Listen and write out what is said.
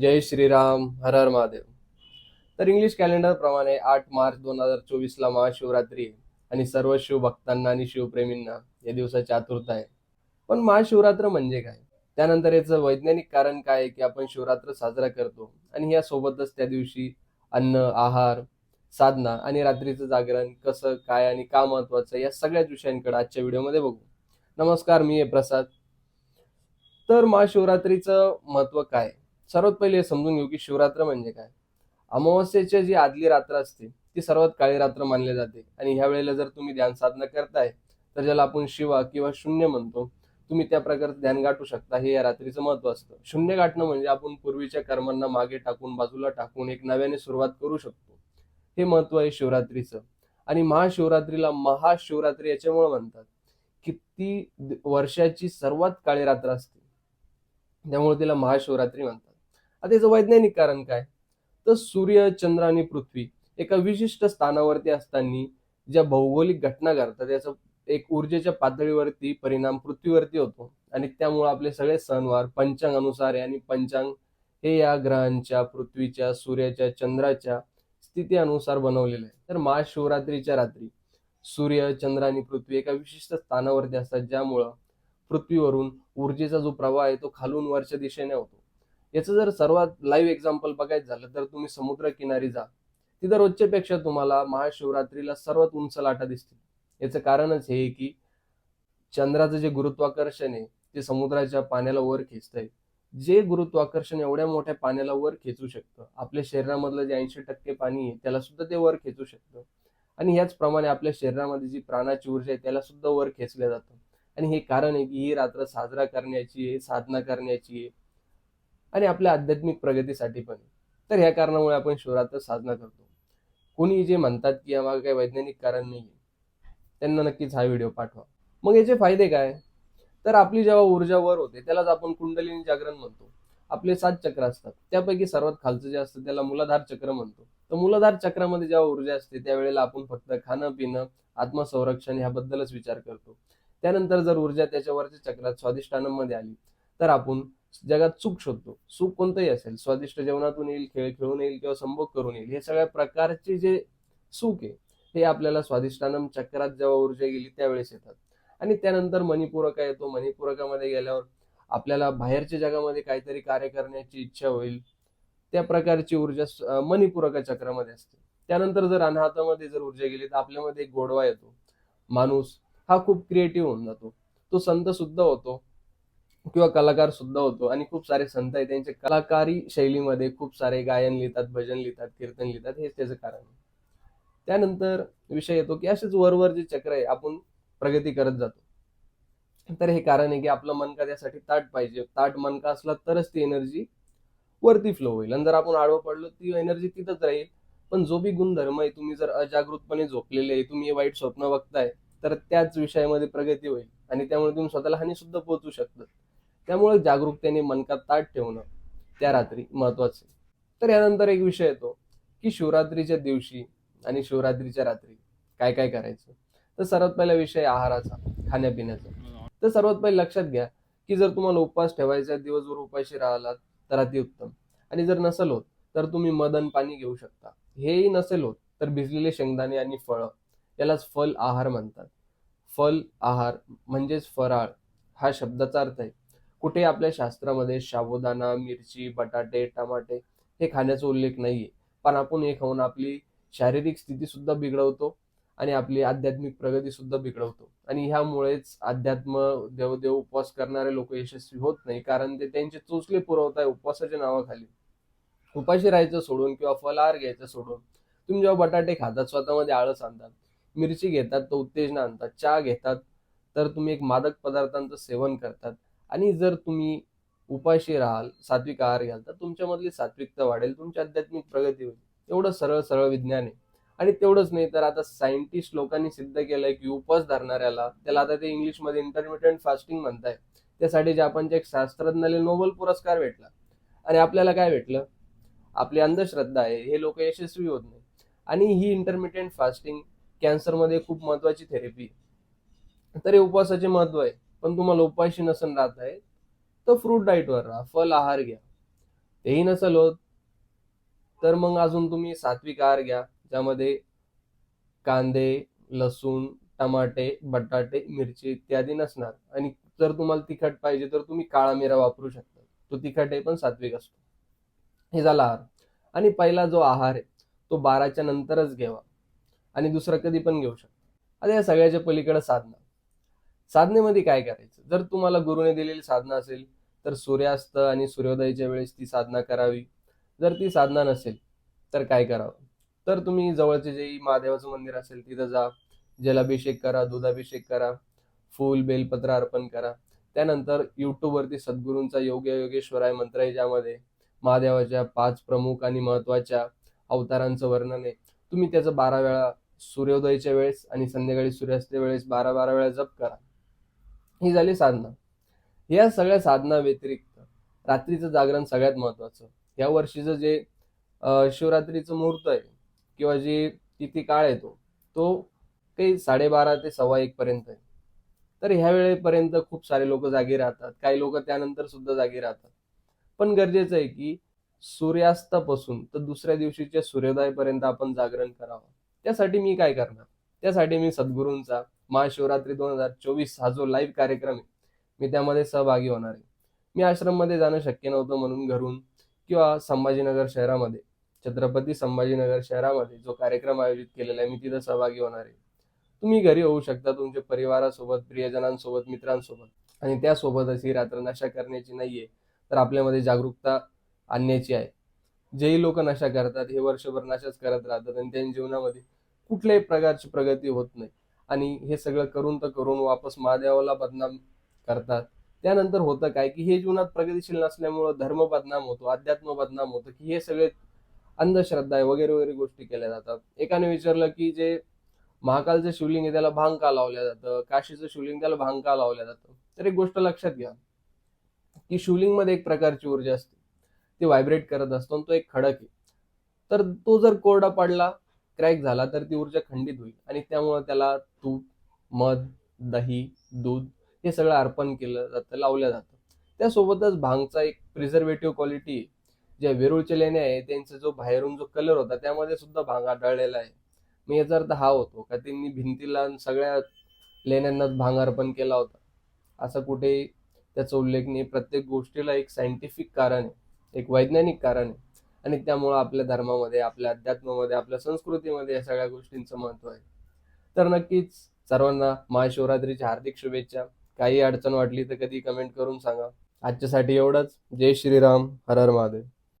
जय श्रीराम हर हर महादेव. तर English calendar प्रमाणे आठ मार्च दोन हजार चोवीस ला महाशिवरात्री आहे आणि सर्व शिवभक्तांना आणि शिवप्रेमींना या दिवसाची आतुरता आहे. पण महाशिवरात्र म्हणजे काय? त्यानंतर याचं वैज्ञानिक कारण काय आहे की आपण शिवरात्र साजरा करतो आणि यासोबतच त्या दिवशी अन्न आहार साधना आणि रात्रीचं जागरण कसं काय आणि का महत्वाचं या सगळ्याच विषयांकडे आजच्या व्हिडिओमध्ये बघू. नमस्कार मी आहे प्रसाद. तर महाशिवरात्रीचं महत्त्व काय? आहे? सर्वात पहिले समजून घेऊ की शिवरात्र म्हणजे काय. अमावस्येच्या जी आदली रात्र असते ती सर्वात काळी रात्र मानली जाते. आणि ह्या वेळेला जर तुम्ही ध्यान साधना करताय तर ज्याला आपण शिवा किंवा शून्य म्हणतो तुम्ही त्या प्रकारचं ध्यान गाठू शकता. हे या रात्रीचं महत्त्व असतं. शून्य गाठणं म्हणजे आपण पूर्वीच्या कर्मांना मागे टाकून बाजूला टाकून एक नव्याने सुरुवात करू शकतो. हे महत्त्व आहे शिवरात्रीचं. आणि महाशिवरात्रीला महाशिवरात्री याच्यामुळे म्हणतात किती वर्षाची सर्वात काळी रात्र असते. त्यामुळे तिला महाशिवरात्री म्हणतात. आता याचं वैज्ञानिक कारण काय? तर सूर्य चंद्र आणि पृथ्वी एका विशिष्ट स्थानावरती असताना ज्या भौगोलिक घटना घडतात याचा एक ऊर्जेच्या पातळीवरती परिणाम पृथ्वीवरती होतो. आणि त्यामुळे आपले सगळे सणवार पंचांग अनुसार आहे. आणि पंचांग हे या ग्रहांच्या पृथ्वीच्या सूर्याच्या चंद्राच्या स्थिती अनुसार बनवलेलं आहे. तर महाशिवरात्रीच्या रात्री सूर्य चंद्र आणि पृथ्वी एका विशिष्ट स्थानावरती असतात ज्यामुळं पृथ्वीवरून ऊर्जेचा जो प्रवाह आहे तो खालून वरच्या दिशेने होतो. याचं जर सर्वात लाईव्ह एक्झाम्पल बघायचं झालं तर तुम्ही समुद्रकिनारी जा. तिथं रोजच्यापेक्षा तुम्हाला महाशिवरात्रीला सर्वात उंच लाटा दिसतील. याचं कारणच हे आहे की चंद्राचं जे गुरुत्वाकर्षण आहे ते समुद्राच्या पाण्याला वर खेचतंय. जे गुरुत्वाकर्षण एवढ्या मोठ्या पाण्याला वर खेचू शकतं आपल्या शरीरामधलं जे ऐंशी टक्के पाणी आहे त्याला सुद्धा ते वर खेचू शकतं. आणि ह्याचप्रमाणे आपल्या शरीरामध्ये जी प्राणाची ऊर्जा आहे त्याला सुद्धा वर खेचलं जातं. आणि हे कारण आहे की ही रात्र साजरा करण्याची आहे साधना करण्याची आहे. आणि आपल्या आध्यात्मिक प्रगतीसाठी पण. तर ह्या कारणामुळे आपण शिवरात्र साजरा करतो. कोणी जे म्हणतात की यामागे काही वैज्ञानिक कारण नाही त्यांना नक्कीच हा व्हिडिओ पाठवा. मग याचे फायदे काय? तर आपली जेव्हा ऊर्जा वर होते त्यालाच आपण कुंडलिनी जागरण म्हणतो. आपले सात चक्र असतात. त्यापैकी सर्वात खालचं जे असतं त्याला मूलाधार चक्र म्हणतो. तर मूलाधार चक्रामध्ये जेव्हा ऊर्जा असते त्यावेळेला आपण फक्त खाणं पिणं आत्मसंरक्षण ह्याबद्दलच विचार करतो. त्यानंतर जर ऊर्जा त्याच्यावरच्या चक्रात स्वादिष्टानांमध्ये आली तर आपण जगात सुख शोधतो. सुख कोणतंही असेल स्वादिष्ट जेवणातून येईल खेळ खेळून येईल किंवा संभोग करून येईल हे सगळ्या प्रकारचे जे सुख आहे हे आपल्याला स्वादिष्टानम चक्रात जेव्हा ऊर्जा गेली त्यावेळेस येतात. आणि त्यानंतर मणिपूरका येतो मणिपूरकामध्ये गेल्यावर आपल्याला बाहेरच्या जगामध्ये काहीतरी कार्य करण्याची इच्छा होईल. त्या प्रकारची ऊर्जा मणिपूरका चक्रामध्ये असते. त्यानंतर जर अनाहतामध्ये जर ऊर्जा गेली तर आपल्यामध्ये एक गोडवा येतो. माणूस हा खूप क्रिएटिव्ह होऊन जातो. तो संत सुद्धा होतो. किंवा कलाकार सुद्धा होतो. आणि खूप सारे संत आहेत त्यांचे कलाकारी शैलीमध्ये खूप सारे गायन लिहितात भजन लिहितात कीर्तन लिहितात हेच त्याचं कारण आहे. त्यानंतर विषय येतो की असेच वरवर जे चक्र आहे आपण प्रगती करत जातो. तर हे कारण आहे की आपलं मनका त्यासाठी ताट पाहिजे. ताट मनका असला तरच ती एनर्जी वरती फ्लो होईल. आणि जर आपण आडवं पडलो ती एनर्जी तिथंच राहील. पण जो बी गुणधर्म आहे तुम्ही जर अजागृतपणे झोपलेले आहे तुम्ही वाईट स्वप्न बघताय तर त्याच विषयामध्ये प्रगती होईल. आणि त्यामुळे तुम्ही स्वतःला हानी सुद्धा पोहोचू शकतात. त्यामुळे जागरूकतेने मनकात ताट ठेवणं त्या रात्री महत्वाचं तर यानंतर एक विषय येतो की शिवरात्रीच्या दिवशी आणि शिवरात्रीच्या रात्री काय काय करायचं? तर सर्वात पहिला विषय आहाराचा खाण्यापिण्याचा. तर सर्वात पहिले लक्षात घ्या की जर तुम्हाला उपवास ठेवायचा दिवसभर उपाशी राहिलात तर अतिउत्तम आणि जर नसेल होत तर तुम्ही मदन पाणी घेऊ शकता. हेही नसेल होत तर भिजलेले शेंगदाणे आणि फळं यालाच फल आहार म्हणतात. फल आहार म्हणजेच फराळ हा शब्दाचा अर्थ आहे. कुठे आपल्या शास्त्रामध्ये साबुदाणा मिरची बटाटे टमाटे हे खाण्याचा उल्लेख नाहीये. पण आपण हे खाऊन आपली शारीरिक स्थिती सुद्धा बिघडवतो आणि आपली आध्यात्मिक प्रगती सुद्धा बिघडवतो. आणि ह्यामुळेच अध्यात्म देवदेव उपवास करणारे लोक यशस्वी होत नाही. कारण ते त्यांचे चोचले पुरवत आहे उपवासाच्या नावाखाली. उपाशी राहायचं सोडून किंवा फलाहार घ्यायचं सोडून तुम्ही जेव्हा बटाटे खातात स्वतःमध्ये आळस आणतात मिरची घेतात तर उत्तेजना आणतात चहा घेतात तर तुम्ही एक मादक पदार्थांचं सेवन करतात. आणि जर तुम्ही उपाशी राहाल सात्विक आहार घ्याल तर तुमच्यामधली सात्विकता वाढेल तुमची आध्यात्मिक प्रगती होईल. एवढं सरळ सरळ विज्ञान आहे. आणि तेवढंच नाही तर आता सायंटिस्ट लोकांनी सिद्ध केलंय की उपवास धरणाऱ्याला त्याला आता ते इंग्लिशमध्ये इंटरमिडियंट फास्टिंग म्हणताय. त्यासाठी जपानचे एक शास्त्रज्ञाला नोबेल पुरस्कार भेटला. आणि आपल्याला काय भेटलं? आपली अंधश्रद्धा आहे. हे लोक यशस्वी होत नाही. आणि ही इंटरमिडियंट फास्टिंग कॅन्सरमध्ये खूप महत्वाची थेरपी आहे. तर हे उपवासाचे महत्त्व आहे. पण तुम्हाला उपाशी नसन राहत आहे तर फ्रूट डाईटवर राहा फल आहार घ्या. तेही नसेल होत तर मग अजून तुम्ही सात्विक आहार घ्या ज्यामध्ये कांदे लसूण टमाटे बटाटे मिरची इत्यादी नसणार. आणि जर तुम्हाला तिखट पाहिजे तर तुम्ही काळा मिरा वापरू शकता. तो तिखट आहे पण सात्विक असतो. हे झाला आहार. आणि पहिला जो आहार आहे तो बाराच्या नंतरच घ्यावा. आणि दुसरा कधी पण घेऊ शकता. आता या सगळ्याच्या पलीकडे साधना. साधनेमध्ये काय करायचं? जर तुम्हाला गुरुने दिलेली साधना असेल तर सूर्यास्त आणि सूर्योदयाच्या वेळेस ती साधना करावी. जर ती साधना नसेल तर काय करावं? तर तुम्ही जवळचे जे महादेवाचं मंदिर असेल तिथं जा. जलाभिषेक करा दुधाभिषेक करा. फूल बेलपत्र अर्पण करा. त्यानंतर यूट्यूबवरती सद्गुरूंचा योग्य योगेश्वराय मंत्र आहे ज्यामध्ये महादेवाच्या पाच प्रमुख आणि महत्त्वाच्या अवतारांचं वर्णन आहे. तुम्ही त्याचं बारा वेळा सूर्योदयाच्या वेळेस आणि संध्याकाळी सूर्यास्ते वेळेस बारा बारा वेळा जप करा. ही झाली साधना. या सगळ्या साधना व्यतिरिक्त रात्रीचं जागरण सगळ्यात महत्वाचं या वर्षीचं जे शिवरात्रीचं मुहूर्त आहे किंवा जे तिथी काळ येतो तो काही साडेबारा ते सव्वा एक पर्यंत आहे. तर ह्या वेळेपर्यंत खूप सारे लोक जागी राहतात. काही लोक त्यानंतर सुद्धा जागी राहतात. पण गरजेचं आहे की सूर्यास्तापासून तर दुसऱ्या दिवशीच्या सूर्योदयापर्यंत आपण जागरण करावं. त्यासाठी मी काय करणार? त्यासाठी मी सद्गुरूंचा महाशिवरात्री दोन हजार चोवीस हा जो लाईव्ह कार्यक्रम आहे मी त्यामध्ये सहभागी होणार आहे. मी आश्रममध्ये जाणं शक्य नव्हतं म्हणून घरून किंवा संभाजीनगर शहरामध्ये छत्रपती संभाजीनगर शहरामध्ये जो कार्यक्रम आयोजित केलेला आहे मी तिथं सहभागी होणार आहे. तुम्ही घरी होऊ शकता तुमच्या परिवारासोबत प्रियजनांसोबत मित्रांसोबत आणि त्यासोबतच ही रात्र नशा करण्याची नाहीये तर आपल्यामध्ये जागरूकता आणण्याची आहे. जेही लोक नशा करतात हे वर्षभर नशाच करत राहतात आणि त्यांच्या जीवनामध्ये कुठल्याही प्रकारची प्रगती होत नाही. आणि हे सगळं करून तर करून वापस महादेवाला बदनाम करतात. त्यानंतर होतं काय की हे जीवनात प्रगतीशील नसल्यामुळं धर्म बदनाम होतो अध्यात्म बदनाम होतं की हे सगळे अंधश्रद्धा आहे वगैरे वगैरे गोष्टी केल्या जातात. एकाने विचारलं की जे महाकालचं शिवलिंग आहे त्याला भांग का लावलं जातं? काशीचं शिवलिंग त्याला भांग का लावलं जातं? तर एक गोष्ट लक्षात घ्या की शिवलिंगमध्ये एक प्रकारची ऊर्जा असते. ती व्हायब्रेट करत असतो आणि तो एक खडक आहे. तर तो जर कोरडा पडला क्रॅक झाला तर ती ऊर्जा खंडित होईल. आणि त्यामुळे त्याला तूप मध दही दूध हे सगळं अर्पण केलं जातं लावलं जातं. त्यासोबतच भांगचा एक प्रिझर्वेटिव्ह क्वालिटी आहे. ज्या वेरूळच्या लेण्या आहे त्यांचा जो बाहेरून जो कलर होता त्यामध्ये सुद्धा भांग आढळलेला आहे. मग याचा अर्थ हा होतो का त्यांनी भिंतीला सगळ्या लेण्यांनाच भांग अर्पण केला होता. असं कुठे त्याचा उल्लेख नाही. प्रत्येक गोष्टीला एक सायंटिफिक कारण आहे एक वैज्ञानिक कारण आहे. आणि त्यामुळं आपल्या धर्मामध्ये आपल्या अध्यात्मामध्ये आपल्या संस्कृतीमध्ये या सगळ्या गोष्टींचं महत्त्व आहे. तर नक्कीच सर्वांना महाशिवरात्रीच्या हार्दिक शुभेच्छा. काही अडचण वाटली तर कधी कमेंट करून सांगा. आजच्यासाठी एवढंच. जय श्रीराम. हर हर महादेव.